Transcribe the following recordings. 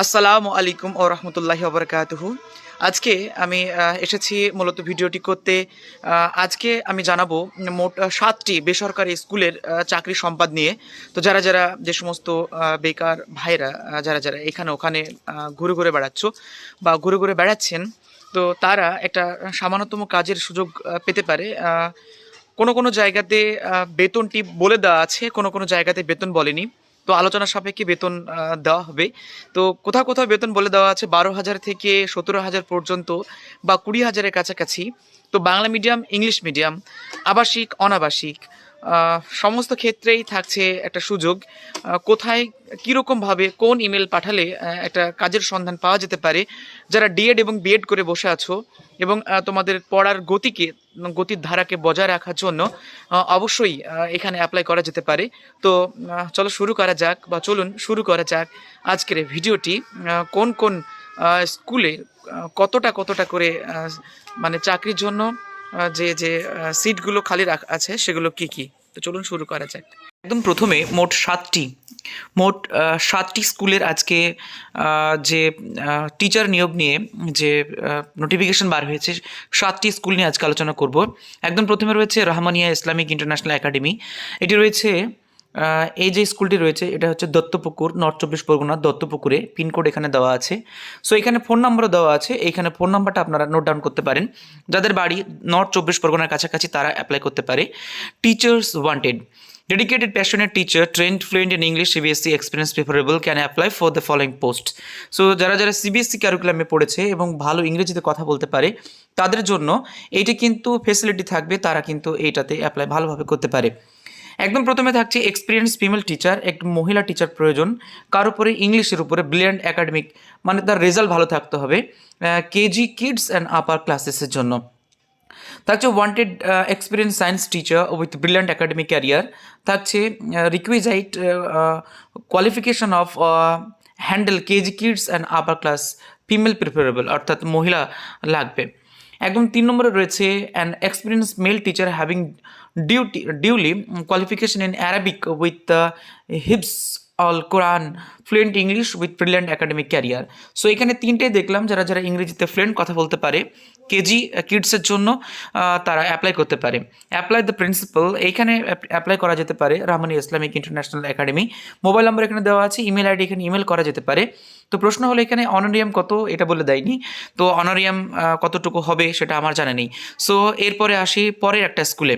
আসসালামু আলাইকুম ও রহমতুল্লাহি ওবরাকাতুহু আজকে আমি এসেছি মূলত ভিডিওটি করতে আজকে আমি জানাব মোট সাতটি বেসরকারি স্কুলের চাকরি সম্পাদ নিয়ে। তো যারা যারা যে সমস্ত বেকার ভাইরা যারা যারা এখানে, ওখানে ঘুরে ঘুরে বেড়াচ্ছ বা ঘুরে ঘুরে বেড়াচ্ছেন, তো তারা একটা সামান্যতম কাজের সুযোগ পেতে পারে। কোনো কোনো জায়গাতে বেতনটি বলে দেওয়া আছে, কোনো কোনো জায়গাতে বেতন বলেনি। তো আলোচনা সাপেক্ষে বেতন দেওয়া হবে। তো কোথাও কোথাও বেতন বলে দেওয়া আছে বারো হাজার থেকে সতেরো হাজার পর্যন্ত বা কুড়ি হাজারের কাছাকাছি। তো বাংলা মিডিয়াম, ইংলিশ মিডিয়াম, আবাসিক, অনাবাসিক সমস্ত ক্ষেত্রেই থাকছে একটা সুযোগ। কোথায়, কীরকমভাবে, কোন ইমেল পাঠালে একটা কাজের সন্ধান পাওয়া যেতে পারে? যারা ডিএড এবং বিএড করে বসে আছো এবং তোমাদের পড়ার গতিকে, গতির ধারাকে বজায় রাখার জন্য অবশ্যই এখানে অ্যাপ্লাই করা যেতে পারে। তো চলো শুরু করা যাক বা চলুন শুরু করা যাক আজকের ভিডিওটি। কোন কোন স্কুলে কতটা কতটা করে মানে চাকরির জন্য যে যে সিটগুলো খালি রাখা, আছে, সেগুলো কি কি? তো চলুন শুরু করা যাক। একদম প্রথমে মোট সাতটি মোট সাতটি স্কুলের আজকে যে টিচার নিয়োগ নিয়ে যে নোটিফিকেশন বার হয়েছে, সাতটি স্কুল নিয়ে আজকে আলোচনা করব। একদম প্রথমে রয়েছে রহমানিয়া ইসলামিক ইন্টারন্যাশনাল একাডেমি। এটি রয়েছে এই যে স্কুলটি রয়েছে, এটা হচ্ছে দত্তপুকুর, নর্থ চব্বিশ পরগনার দত্তপুকুরে পিনকোড এখানে দেওয়া আছে। সো এখানে ফোন নাম্বারও দেওয়া আছে এইখানে ফোন নাম্বারটা আপনারা নোট ডাউন করতে পারেন। যাদের বাড়ি নর্থ চব্বিশ পরগনার কাছাকাছি, তারা অ্যাপ্লাই করতে পারে। Teachers wanted Dedicated, passionate teacher, trained, fluent in English CBSE experience preferable, can apply for the following post. So যারা যারা সিবিএসসি ক্যারিকুলামে পড়েছে এবং ভালো ইংরেজিতে কথা বলতে পারে, তাদের জন্য এইটা কিন্তু ফেসিলিটি থাকবে, তারা কিন্তু এইটাতে অ্যাপ্লাই ভালোভাবে করতে পারে। একদম প্রথমে থাকছে এক্সপিরিয়েন্স ফিমেল টিচার একটু মহিলা টিচার প্রয়োজন। কার উপরে? ইংলিশের উপরে। ব্রিলিয়ান্ট একাডেমিক মানে তার রেজাল্ট ভালো থাকতে হবে কেজি কিডস অ্যান্ড আপার ক্লাসেসের জন্য। থাকছে wanted experience science teacher with brilliant academic career থাকছে requisite qualification of handle KG kids and upper class female preferable অর্থাৎ মহিলা লাগবে। একদম তিন নম্বরে রয়েছে an experience male teacher having duty duly qualification in Arabic with হিপস all Quran fluent English with brilliant academic career so এখানে তিনটে দেখলাম যারা যারা ইংরেজিতে ফ্লুয়েন্ট কথা বলতে পারে। কেজি কিডসের জন্য তারা অ্যাপ্লাই করতে পারে। অ্যাপ্লাই দ্য প্রিন্সিপাল এইখানে অ্যাপ্লাই করা যেতে পারে Rahmani Islamic international academy mobile number এখানে দেওয়া আছে ইমেল আইডি এখানে ইমেল করা যেতে পারে। তো প্রশ্ন হলো এখানে অনারিয়াম কত, এটা বলে দেয়নি। তো অনারিয়াম কতটুকু হবে সেটা আমার জানা নেই। সো এরপরে আসি পরের একটা স্কুলে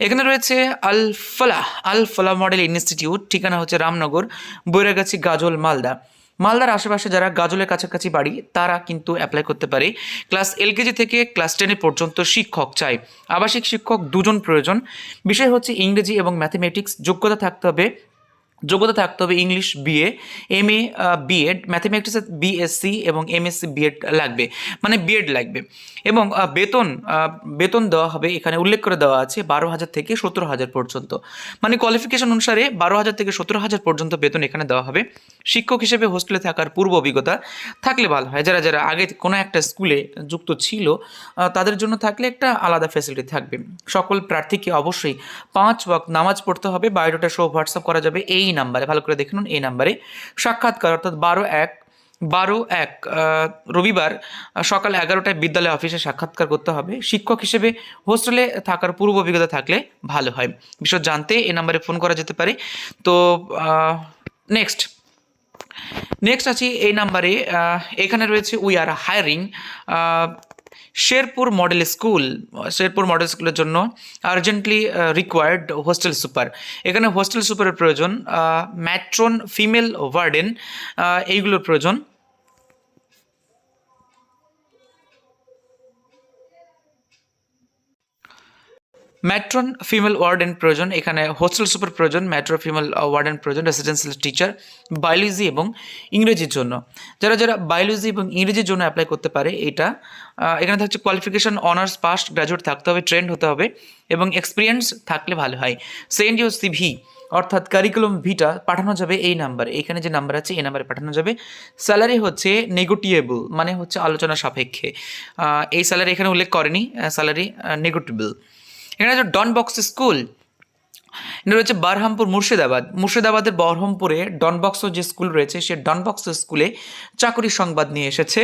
এখানে রয়েছে আল ফলা আল ফলা মডেল ইনস্টিটিউট, ঠিকানা হচ্ছে রামনগর, বৈরাগাছি, গাজল, মালদা। মালদার আশেপাশে যারা গাজলের কাছাকাছি বাড়ি, তারা কিন্তু অ্যাপ্লাই করতে পারে। ক্লাস এলকেজি থেকে ক্লাস টেনে পর্যন্ত শিক্ষক চাই। আবাসিক শিক্ষক দুজন প্রয়োজন। বিষয় হচ্ছে ইংরেজি এবং ম্যাথমেটিক্স যোগ্যতা থাকতে হবে যোগ্যতা থাকতে হবে English BA M A BEd ম্যাথমেটিক্সে BSc এবং এমএসসি বিএড লাগবে মানে বিএড লাগবে। এবং বেতন বেতন দেওয়া হবে, এখানে উল্লেখ করে দেওয়া আছে বারো হাজার থেকে সতেরো হাজার পর্যন্ত। মানে কোয়ালিফিকেশন অনুসারে বারো হাজার থেকে সতেরো হাজার পর্যন্ত বেতন এখানে দেওয়া হবে। শিক্ষক হিসেবে হোস্টেলে থাকার পূর্ব অভিজ্ঞতা, থাকলে ভালো হয়। যারা যারা আগে কোনো একটা স্কুলে যুক্ত ছিল তাদের জন্য থাকলে একটা আলাদা ফ্যাসিলিটি থাকবে। সকল প্রার্থীকে অবশ্যই পাঁচ ওয়াক নামাজ পড়তে হবে। বায়োডাটা সহ হোয়াটসঅ্যাপ করা যাবে। এই নাম্বারে, ভালো করে দেখে নিন এই নাম্বারে। সাক্ষাৎকার, অর্থাৎ বারো এক বারো এক রবিবার সকাল এগারোটায় বিদ্যালয় অফিসে সাক্ষাৎকার করতে হবে। শিক্ষক হিসেবে হোস্টেলে থাকার পূর্ব অভিজ্ঞতা থাকলে ভালো হয়। বিষয় জানতে এই নাম্বারে ফোন করা যেতে পারে। তো নেক্সট নেক্সট আছি এই নাম্বারে। এখানে রয়েছে we are hiring Sherpur model school, Sherpur model স্কুলের জন্য আর্জেন্টলি রিকোয়ার্ড হোস্টেল সুপার এখানে হোস্টেল সুপারের প্রয়োজন ম্যাট্রন ফিমেল ওয়ার্ডেন এইগুলোর প্রয়োজন। ম্যাট্রন ফিমেল ওয়ার্ডেন প্রয়োজন, এখানে হোস্টেল সুপার প্রয়োজন ম্যাট্রো ফিমেল ওয়ার্ডেন প্রয়োজন রেসিডেন্সিয়াল টিচার বায়োলজি এবং ইংরেজির জন্য। যারা যারা বায়োলজি এবং ইংরেজির জন্য অ্যাপ্লাই করতে পারে, এটা এখানে থাকছে কোয়ালিফিকেশন অনার্স পাস গ্র্যাজুয়েট থাকতে হবে ট্রেন্ড হতে হবে এবং এক্সপিরিয়েন্স থাকলে ভালো হয়। সেন্ড ইউ সিভি অর্থাৎ কারিকুলাম ভিটা পাঠানো যাবে এই নাম্বারে এখানে যে নাম্বার আছে, এই নাম্বারে পাঠানো যাবে। স্যালারি হচ্ছে নেগোটিয়েবল মানে হচ্ছে আলোচনা সাপেক্ষে। এই স্যালারি এখানে উল্লেখ করেনি স্যালারি নেগোটিয়েবল এখানে আছে ডন বক্স স্কুল। এটা রয়েছে বারহামপুর মুর্শিদাবাদ। মুর্শিদাবাদের বরহমপুরে ডনবক্স যে স্কুল রয়েছে, সে ডনবক্স স্কুলে চাকরি সংবাদ নিয়ে এসেছে।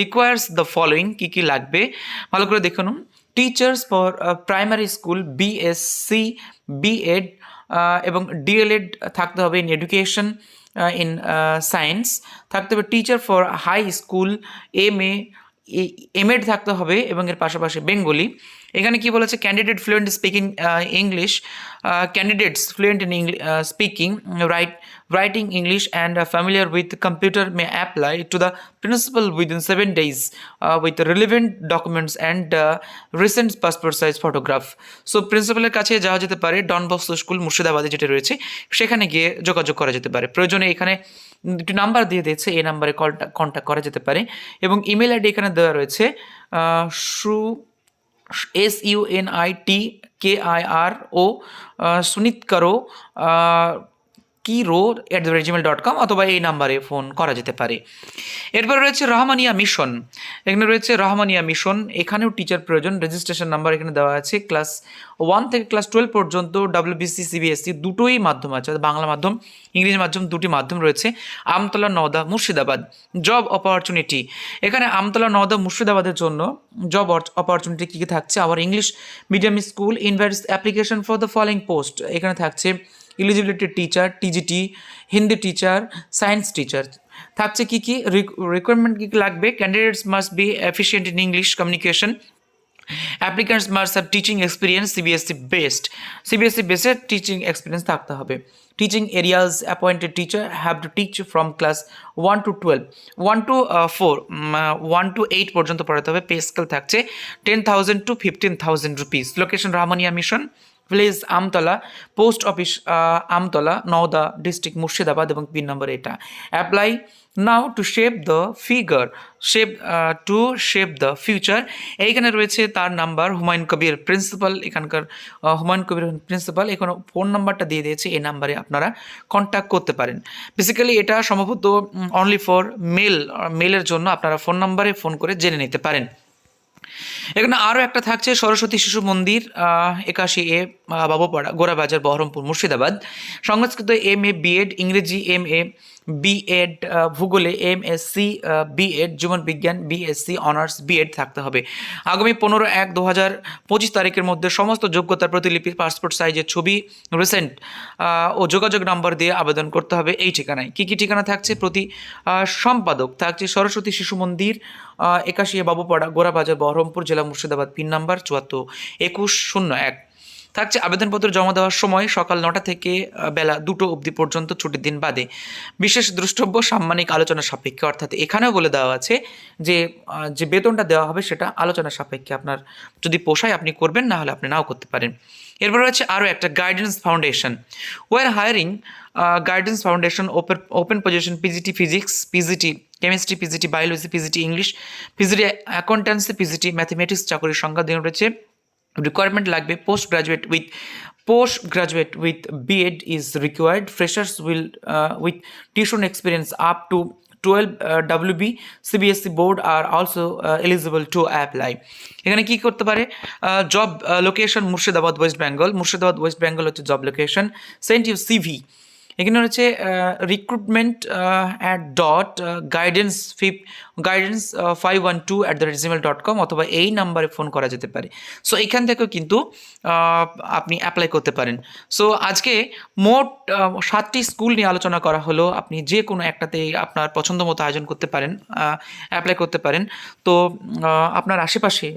রিকোয়ার্স দ্য ফলোয়িং কী কী লাগবে? ভালো করে দেখুন teachers for primary school BSc BEd এবং ডিএলএড থাকতে হবে ইন এডুকেশন ইন সায়েন্স থাকতে হবে teacher for high school M A MEd থাকতে হবে এবং এর পাশাপাশি বেঙ্গলি এখানে কি বলেছে candidate fluent speaking English candidates fluent in English speaking right writing English and familiar with computer may apply to the principal within seven days with relevant documents and recent passport size photograph so প্রিন্সিপালের কাছে যাওয়া যেতে পারে ডন box school মুর্শিদাবাদে যেটা রয়েছে, সেখানে গিয়ে যোগাযোগ করা যেতে পারে। প্রয়োজনে এখানে একটি নাম্বার দিয়ে দিয়েছে, এই নাম্বারে কলটা কন্ট্যাক্ট করা যেতে পারে এবং ইমেল আইডি এখানে দেওয়া রয়েছে সু S U N I T K I R O Sunit করো কি rho at the rediffmail dot com অথবা এই নাম্বারে ফোন করা যেতে পারে। এরপরে রয়েছে রহমানিয়া মিশন এখানে রয়েছে রহমানিয়া মিশন এখানেও টিচার প্রয়োজন। রেজিস্ট্রেশন নাম্বার এখানে দেওয়া আছে। ক্লাস ওয়ান থেকে ক্লাস টুয়েলভ পর্যন্ত ডাব্লিউবিসি সিবিএসসি দুটোই মাধ্যম আছে। বাংলা মাধ্যম ইংরেজি মাধ্যম দুটি মাধ্যম রয়েছে। আমতলা, নওদা, মুর্শিদাবাদ। জব অপরচুনিটি এখানে আমতলা, নওদা, মুর্শিদাবাদের জন্য জব অপরচুনিটি কী কী থাকছে? আবার English medium school invites application for the following post এখানে থাকছে eligibility teacher TGT Hindi teacher science teacher থাকছে কি কি? রিকোয়ারমেন্ট কী কী লাগবে? Candidates must be efficient in English communication applicants must have teaching experience CBSE based CBSE বেসের teaching experience থাকতে হবে। Teaching areas appointed teacher have to teach from class one to twelve one to four one to eight পর্যন্ত পড়াতে হবে। Pay scale থাকছে ten thousand to fifteen thousand rupees location Rahmania mission village Amtala, post office Amtala, Nowda district, Murshidabad এবং pin নম্বর এটা। Apply now to shape the figure, shape to shape the future. এইখানে রয়েছে তার number, Humayun Kabir principal, এখানকার Humayun Kabir principal. এখানে phone নাম্বারটা দিয়ে দিয়েছে, এই নাম্বারে আপনারা কন্ট্যাক্ট করতে পারেন। বেসিক্যালি এটা সম্ভবত অনলি ফর মেল মেলের জন্য আপনারা ফোন নাম্বারে ফোন করে জেনে নিতে পারেন। এখানে আরও একটা থাকছে সরস্বতী শিশু মন্দির একাশি A Babupara, Gorabazar, Berhampore, Murshidabad. Sanskrit M A BEd ইংরেজি এম এ বিএড ভূগোলে এম এস সি বিএড জীবন বিজ্ঞান বিএসসি অনার্স বিএড থাকতে হবে। আগামী পনেরো এক দু হাজার পঁচিশ তারিখের মধ্যে সমস্ত যোগ্যতার প্রতিলিপি পাসপোর্ট সাইজের ছবি রিসেন্ট ও যোগাযোগ নাম্বার দিয়ে আবেদন করতে হবে এই ঠিকানায়। কী কী ঠিকানা থাকছে? প্রতি সম্পাদক থাকছে সরস্বতী শিশু মন্দির একাশি বাবুপাড়া গোড়াবাজার বহরমপুর, জেলা মুর্শিদাবাদ, পিন নাম্বার চুয়াত্তর, একুশ শূন্য এক। থাকছে আবেদনপত্র জমা দেওয়ার সময় সকাল নটা থেকে বেলা দুটো অবধি পর্যন্ত ছুটির দিন বাদে। বিশেষ দ্রষ্টব্য সাম্মানিক আলোচনা সাপেক্ষে। অর্থাৎ এখানেও বলে দেওয়া আছে যে যে বেতনটা দেওয়া হবে সেটা আলোচনা সাপেক্ষে আপনার যদি পোষায় আপনি করবেন, না হলে আপনি নাও করতে পারেন। এরপর রয়েছে আরও একটা guidance foundation are hiring guidance foundation open open position PGT physics PGT chemistry PGT biology PGT English PGT accountancy PGT mathematics চাকরির সংখ্যা দিয়ে রয়েছে। রিকোয়ারমেন্ট লাগবে post graduate with post graduate with BEd is required freshers will with tuition experience up to 12 WB CBSE board are also eligible to apply এখানে কী করতে পারে? Job location Murshidabad West Bengal Murshidabad West Bengal হচ্ছে job location send you CV এখানে হচ্ছে recruitment at dot guidance ফিফ guidance five one two at the রেজিমেল dot com অথবা এই নাম্বারে ফোন করা যেতে পারে। সো এখান থেকেও কিন্তু আপনি অ্যাপ্লাই করতে পারেন। সো আজকে মোট সাতটি স্কুল নিয়ে আলোচনা করা হলো। আপনি যে কোনো একটাতে আপনার পছন্দ মতো আয়োজন করতে পারেন অ্যাপ্লাই করতে পারেন। তো আপনার আশেপাশে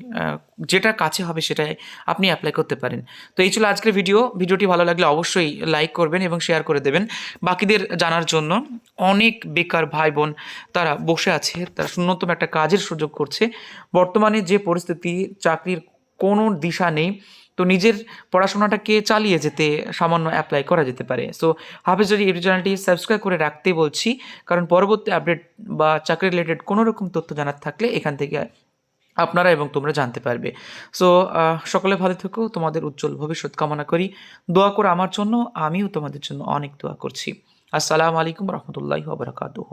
যেটা কাছে হবে সেটাই আপনি অ্যাপ্লাই করতে পারেন। তো, এই ছিল আজকের ভিডিও ভিডিওটি ভালো লাগলে অবশ্যই লাইক করবেন এবং শেয়ার করে দেবেন। বাকিদের জানার জন্য অনেক বেকার ভাই বোন তারা বসে আছে, তারা ন্যূনতম একটা কাজের সুযোগ করছে। বর্তমানে যে পরিস্থিতি, চাকরির কোনো দিশা নেই, তো নিজের পড়াশোনাটাকে চালিয়ে যেতে সামান্য অ্যাপ্লাই করা যেতে পারে। সো হাফেজরি ইউটিউব চ্যানেলটি সাবস্ক্রাইব করে রাখতে বলছি, কারণ পরবর্তী আপডেট বা চাকরি রিলেটেড কোনো রকম তথ্য জানার থাকলে এখান থেকে আপনারা এবং তোমরা জানতে পারবে। সো সকলে ভালো থেকো, তোমাদের উজ্জ্বল ভবিষ্যৎ কামনা করি। দোয়া করে আমার জন্য, আমিও তোমাদের জন্য অনেক দোয়া করছি। আসসালামু আলাইকুম রহমতুল্লাহ বারকাতুহ।